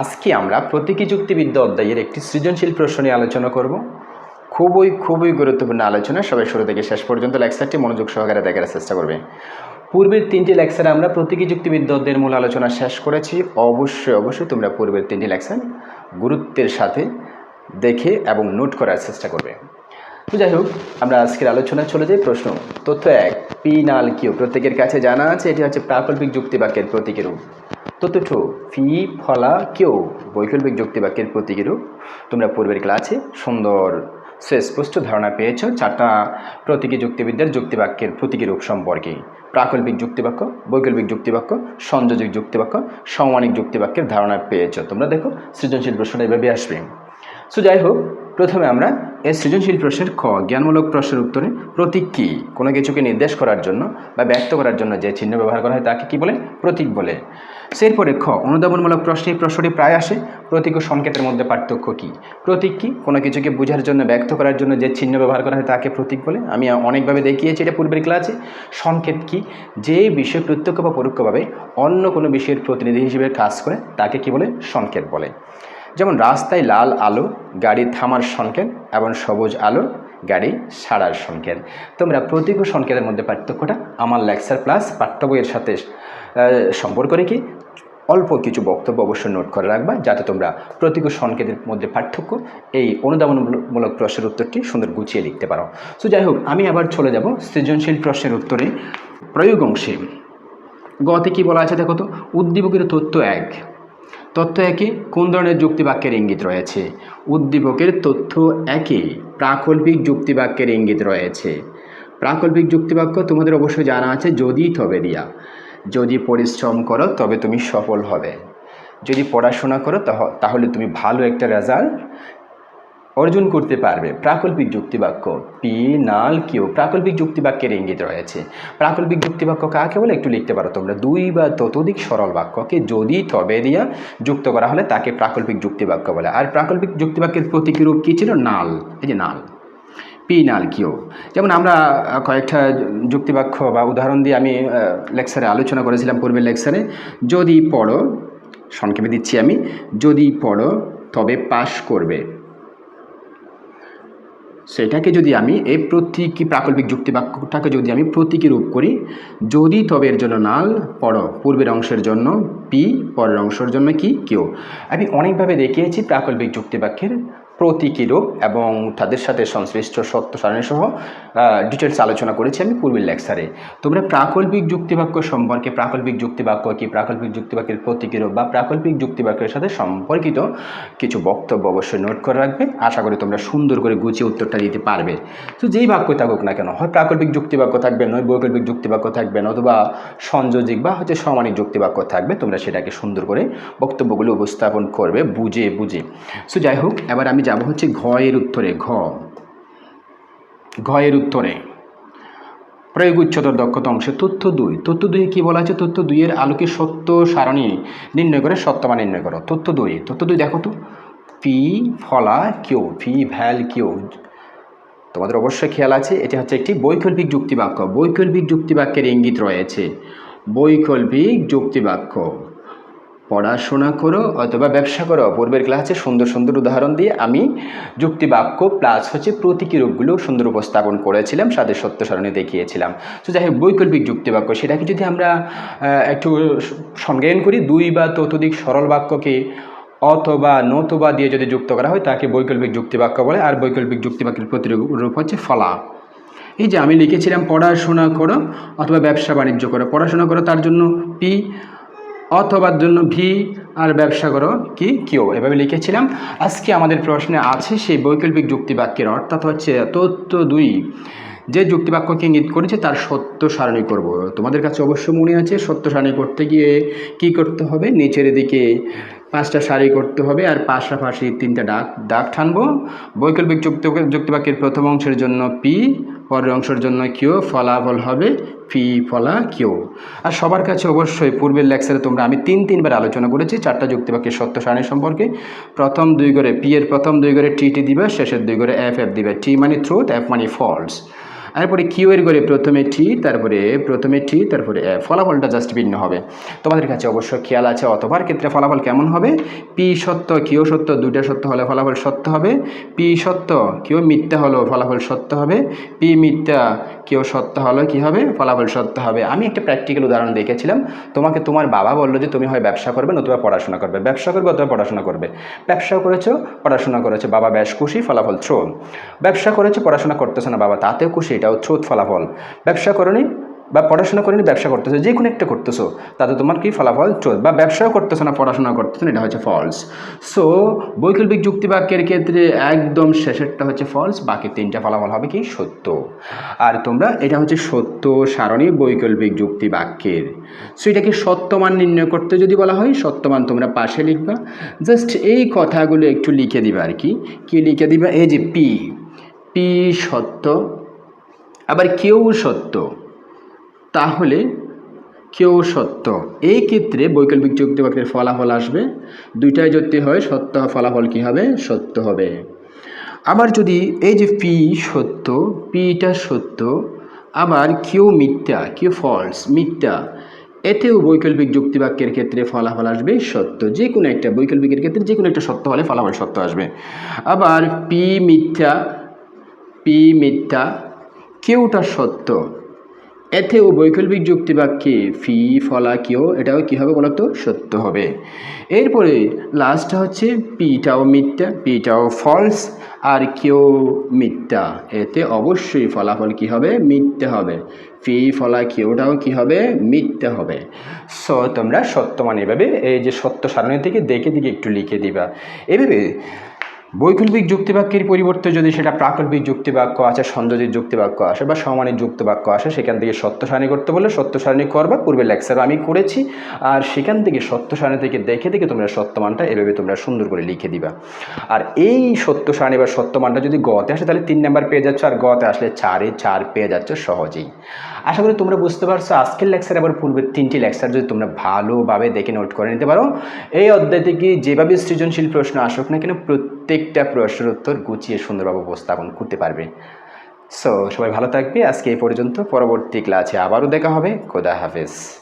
আজকে আমরা প্রতীকী যুক্তিবিদ্যা অধ্যায়ের একটি সৃজনশীল প্রশ্ন নিয়ে আলোচনা করব। খুবই খুবই গুরুত্বপূর্ণ আলোচনা। সবাই শুরু থেকে শেষ পর্যন্ত লেকচারটি মনোযোগ সহকারে দেখার চেষ্টা করবে। পূর্বের তিনটি লেকচারে আমরা প্রতীকী যুক্তিবিদ্যা অধ্যায়ের মূল আলোচনা শেষ করেছি। অবশ্যই অবশ্যই তোমরা পূর্বের তিনটি লেকচার গুরুত্বের সাথে দেখে এবং নোট করার চেষ্টা করবে। তো যাই হোক, আমরা আজকের আলোচনায় চলে যাই। প্রশ্ন, তথ্য এক, পি নাল কিউ, প্রত্যেকের কাছে জানা আছে, এটি হচ্ছে প্রাকল্পিক যুক্তিবাক্যের প্রতীকের রূপ। তথ্য ফি, ফলা কেউ বৈকল্পিক যুক্তিবাক্যের প্রতীকের রূপ তোমরা পূর্বের ক্লাসে সুন্দর সুস্পষ্ট ধারণা পেয়েছ, চারটা প্রতীকী যুক্তিবিদ্যার যুক্তিবাক্যের প্রতীকী রূপ সম্পর্কে। প্রাকল্পিক যুক্তিবাক্য, বৈকল্পিক যুক্তিবাক্য, সংযোজক যুক্তিবাক্য সমানিক যুক্তিবাক্যের ধারণা পেয়েছ। তোমরা দেখো সৃজনশীল প্রশ্নটা এভাবে আসবে। সো যাই হোক প্রথমে আমরা এই সৃজনশীল প্রশ্নের খ, জ্ঞানমূলক প্রশ্নের উত্তরে প্রতীক কী? কোনো কিছুকে নির্দেশ করার জন্য বা ব্যক্ত করার জন্য যে চিহ্ন ব্যবহার করা হয় তাকে কী বলে? প্রতীক বলে। এরপরে খ, অনুধাবনমূলক প্রশ্নে প্রশ্নটি প্রায় আসে। প্রতীক ও সংকেতের মধ্যে পার্থক্য কী? প্রতীক কী? কোনো কিছুকে বোঝার জন্য, ব্যক্ত করার জন্য যে চিহ্ন ব্যবহার করা হয় তাকে প্রতীক বলে। আমি অনেকভাবে দেখিয়েছি, এটা পূর্বের ক্লাসে। সংকেত কী? যে বিষয় প্রত্যক্ষ বা পরোক্ষভাবে অন্য কোনো বিষয়ের প্রতিনিধি হিসেবে কাজ করে তাকে কী বলে? সংকেত বলে। যেমন রাস্তায় লাল আলো, গাড়ি থামার সংকেত এবং সবুজ আলো, গাড়ি সারার সংকেত। তোমরা প্রতীক সংকেতের মধ্যে পার্থক্যটা আমার লেকচার প্লাস পাঠ্য বইয়ের সাথে সম্পর্ক রেখে অল্প কিছু বক্তব্য অবশ্যই নোট করে রাখবা, যাতে তোমরা প্রতীক ও সংকেতের মধ্যে পার্থক্য এই অনুদানমূলক প্রশ্নের উত্তরটি সুন্দর গুছিয়ে লিখতে পারো। সো যাই হোক, আমি আবার চলে যাব সৃজনশীল প্রশ্নের উত্তরে প্রয়োগ অংশে। গতে কী বলা আছে দেখো তো? উদ্দীপকের তথ্য এক। তথ্য একই, কোন ধরনের যুক্তিবাক্যের ইঙ্গিত রয়েছে? উদ্দীপকের তথ্য একই, প্রাকল্পিক যুক্তিবাক্যের ইঙ্গিত রয়েছে। প্রাকল্পিক যুক্তিবাক্য তোমাদের অবশ্যই জানা আছে, যদি তবে দিয়া। যদি পরিশ্রম করো, তবে তুমি সফল হবে। যদি পড়াশোনা করো তাহলে তুমি ভালো একটা রেজাল্ট অর্জন করতে পারবে। প্রাকল্পিক যুক্তিবাক্য, পি, নাল, কিউ, প্রাকল্পিক যুক্তিবাক্যের ইঙ্গিত রয়েছে। প্রাকল্পিক যুক্তিবাক্য কাকে বলে? একটু লিখতে পারো তোমরা। দুই বা ততোধিক সরল বাক্যকে যদি তবে দিয়া যুক্ত করা হলে তাকে প্রাকল্পিক যুক্তিবাক্য বলে। আর প্রাকল্পিক যুক্তিবাক্যের প্রতীকী রূপ কী ছিল? নাল। এই যে নাল। পি, নাল, কিউ। যেমন আমরা কয়েকটা যুক্তিবাক্য বা উদাহরণ দিয়ে আমি লেকচারে আলোচনা করেছিলাম পূর্বের লেকচারে। যদি পড়ো, সংক্ষেপে দিচ্ছি আমি, যদি পড়ো, তবে পাশ করবে। সেটাকে যদি আমি এই প্রতীকী প্রাকল্পিক যুক্তি বাক্যটাকে যদি আমি প্রতীকী রূপ করি, যদি তবে এর জন্য নাল পর পূর্বের অংশের জন্য পি, পরের অংশের জন্য কি, কেউ। আমি অনেকভাবে দেখিয়েছি প্রাকল্পিক যুক্তিবাক্যের প্রতীকী রূপ এবং তাদের সাথে সংশ্লিষ্ট সত্য সারণী সহ ডিটেলস আলোচনা করেছি আমি পূর্বের লেকচারে তোমরা প্রাকল্পিক যুক্তিবাক্য সম্পর্কে, প্রাকল্পিক যুক্তিবাক্য কি, প্রাকল্পিক যুক্তিবাক্যের প্রতীকী রূপ বা প্রাকল্পিক যুক্তিবাক্যের সাথে সম্পর্কিত কিছু বক্তব্য অবশ্যই নোট করে রাখবে। আশা করি তোমরা সুন্দর করে গুছিয়ে উত্তরটা দিতে পারবে। তো যেই বাক্য থাকুক না কেন, হয় প্রাকল্পিক যুক্তিবাক্য থাকবে, নয় বৈকল্পিক যুক্তিবাক্য থাকবে অথবা সংযোজিক বা হচ্ছে সমানিক যুক্তিবাক্য থাকবে, তোমরা সেটাকে সুন্দর করে বক্তব্যগুলো উপস্থাপন করবে, বুঝে বুঝে। সো যাই হোক, এবার আমি যাব হচ্ছে ঘ এর উত্তরে, ঘ। ঘ এর উত্তরে। প্রয়োগ উচ্চতর দক্ষতা অংশে, তথ্য দুই। তথ্য দুই কী বলা আছে? তথ্য দুইয়ের আলোকে সত্য সারণী নির্ণয় করে সত্যমা নির্ণয় করো। তথ্য দুই। তথ্য দুই দেখো তো। পি, ফলা, কেউ। পি, ভ্যাল, কেউ। তোমাদের অবশ্যই খেয়াল আছে, এটি হচ্ছে একটি বৈকল্পিক যুক্তিবাক্য। বৈকল্পিক যুক্তিবাক্যের ইঙ্গিত রয়েছে। বৈকল্পিক যুক্তিবাক্য। পড়াশোনা করো অথবা ব্যবসা করো, পূর্বের ক্লাসে সুন্দর সুন্দর উদাহরণ দিয়ে আমি যুক্তিবাক্য প্লাস হচ্ছে প্রতীকী রূপগুলো সুন্দর উপস্থাপন করেছিলাম সাথে সত্য সারণে দেখিয়েছিলাম। তো যাই হোক, বৈকল্পিক যুক্তিবাক্য সেটাকে যদি আমরা একটু সংজ্ঞায়ন করি, দুই বা ততোধিক সরল বাক্যকে অথবা নতবা দিয়ে যদি যুক্ত করা হয়, তাকে বৈকল্পিক যুক্তিবাক্য বলে, আর বৈকল্পিক যুক্তিবাক্যের প্রতিরূপ হচ্ছে ফলা। এই যে আমি লিখেছিলাম পড়াশোনা করো অথবা ব্যবসা বাণিজ্য করো, পড়াশোনা করো, তার জন্য পি অথবার জন্য ভি আর ব্যবসা করো কি? কিউ এভাবে লিখেছিলাম। আজকে আমাদের প্রশ্নে আছে সেই বৈকল্পিক যুক্তিবাক্যের অর্থাৎ হচ্ছে তথ্য দুই। যে যুক্তিবাক্যকে ইঙ্গিত করেছে তার সত্য সারণী করব। তোমাদের কাছে অবশ্য মনে আছে সত্য সারণী করতে গিয়ে কি করতে হবে? নিচের দিকে পাঁচটা সারি করতে হবে আর পাশাপাশি তিনটা ডাক ডাক টানবো। বৈকল্পিক যুক্তি যুক্তিবাক্যের প্রথম অংশের জন্য পি পরের অংশের জন্য কিউ, ফলাফল হবে পি, ফলা, কিউ। আর সবার কাছে অবশ্যই পূর্বের লেকচারে তোমরা, আমি তিন তিনবার আলোচনা করেছি, চারটা যুক্তিবাক্যের সত্য সারণী সম্পর্কে। প্রথম দুই করে পি এর প্রথম দুই করে টি টি দিবে, শেষের দুই করে এফ এফ দিবে। টি মানে ট্রুথ এফ মানে ফলস এরপরে কিউ এর করে প্রথমে টি তারপরে প্রথমে টি তারপরে ফলাফলটা জাস্ট ভিন্ন হবে। তোমাদের কাছে অবশ্য খেয়াল আছে, অতবার ক্ষেত্রে ফলাফল কেমন হবে? পি সত্য কিউ সত্য, দুইটা সত্য হলে ফলাফল সত্য হবে। পি সত্য কিউ মিথ্যা হলো ফলাফল সত্য হবে। পি মিথ্যা কেউ সত্য হলো কি হবে? ফলাফল সত্য হবে। আমি একটা প্র্যাকটিক্যাল উদাহরণ দেখেছিলাম। তোমাকে তোমার বাবা বলল যে তুমি হয় ব্যবসা করবে নতুবা পড়াশোনা করবে। ব্যবসা করবে অথবা পড়াশোনা করবে। ব্যবসা করেছ, পড়াশোনা করেছ। বাবা বেশ খুশি, ফলাফল থ্রো ব্যবসা করেছ, পড়াশোনা করতেছো না বাবা, তাতেও খুশি। এটাও থ্রোত ফলাফল। ব্যবসা করনি বা পড়াশোনা করেনি, ব্যবসা করতেছো, যে কোনো একটা করতেছো, তাতে তোমার কি ফলাফল? চোদ বা ব্যবসাও করতেছো না, পড়াশোনা করতেছো এটা হচ্ছে ফলস সো বৈকল্পিক যুক্তিবাক্যের ক্ষেত্রে একদম শেষেরটা হচ্ছে ফলস বাকি তিনটা ফলাফল হবে কি? সত্য। আর তোমরা, এটা হচ্ছে সত্য, সারণী বৈকল্পিক যুক্তিবাক্যের সো এটাকে সত্যমান নির্ণয় করতে যদি বলা হয়, সত্যমান তোমরা পাশে লিখবা। জাস্ট এই কথাগুলো একটু লিখে দিবা আর কি। কি লিখে দিবা? এই যে পি পি সত্য আবার কেউ সত্য? তাহলে কেউ সত্য? এই ক্ষেত্রে বৈকল্পিক যুক্তিবাক্যের ফলাফল আসবে। দুইটাই যদি হয়, সত্য ফলাফল কি হবে? সত্য হবে। আবার যদি এই যে পি সত্য, পিটা সত্য, আবার কেউ মিথ্যা, কেউ ফলস মিথ্যা, এতেও বৈকল্পিক যুক্তিবাক্যের ক্ষেত্রে ফলাফল আসবে সত্য। যে কোনো একটা বৈকল্পিকের ক্ষেত্রে যে কোনো একটা সত্য হলে ফলাফল সত্য আসবে। আবার পি মিথ্যা পি মিথ্যা কেউটা সত্য? এতেও বৈকল্পিক যুক্তিবাক্যে ফি, ফলা কেউ এটাও কী হবে বলতো? সত্য হবে। এরপরে লাস্টটা হচ্ছে পিটাও মিথ্যা, পিটাও ফলস আর কেউ মিথ্যা? এতে অবশ্যই ফলাফল কি হবে? মিথ্যে হবে। ফি, ফলা কেউটাও কি হবে? মিথ্যে হবে। সো, তোমরা সত্য মানে এভাবে এই যে সত্য সারণী থেকে দেখে দিকে একটু লিখে দিবা। এভাবে বৈকল্পিক যুক্তিবাক্যের পরিবর্তে যদি সেটা প্রাকল্পিক যুক্তিবাক্য আছে সন্দেহের যুক্তিবাক্য আসে বা সমানের যুক্তিবাক্য আসে, সেখান থেকে সত্য সারণী করতে বললে সত্য সারণী করবা পূর্বে লেকচার আমি করেছি। আর সেখান থেকে সত্য সারণী থেকে দেখে দেখে তোমরা সত্যমানটা এভাবে তোমরা সুন্দর করে লিখে দিবা। আর এই সত্য সারণী বা সত্যমানটা যদি গতে আসে, তাহলে তিন নাম্বার পেয়ে যাচ্ছ। আর গতে আসলে চারে চার পেয়ে যাচ্ছ সহজেই। আশা করি তোমরা বুঝতে পারছ, আজকের লেকচার আবার পূর্বের তিনটি লেকচার যদি তোমরা ভালোভাবে দেখে নোট করে নিতে পারো। এই অধ্যায় থেকে যেভাবে সৃজনশীল প্রশ্ন আসুক না কেন, প্রত্যেকটা প্রশ্নের উত্তর গুছিয়ে সুন্দরভাবে উপস্থাপন করতে পারবে। সো সবাই ভালো থাকবে। আজকে এই পর্যন্ত। পরবর্তী ক্লাসে আবারও দেখা হবে। খোদা হাফেজ।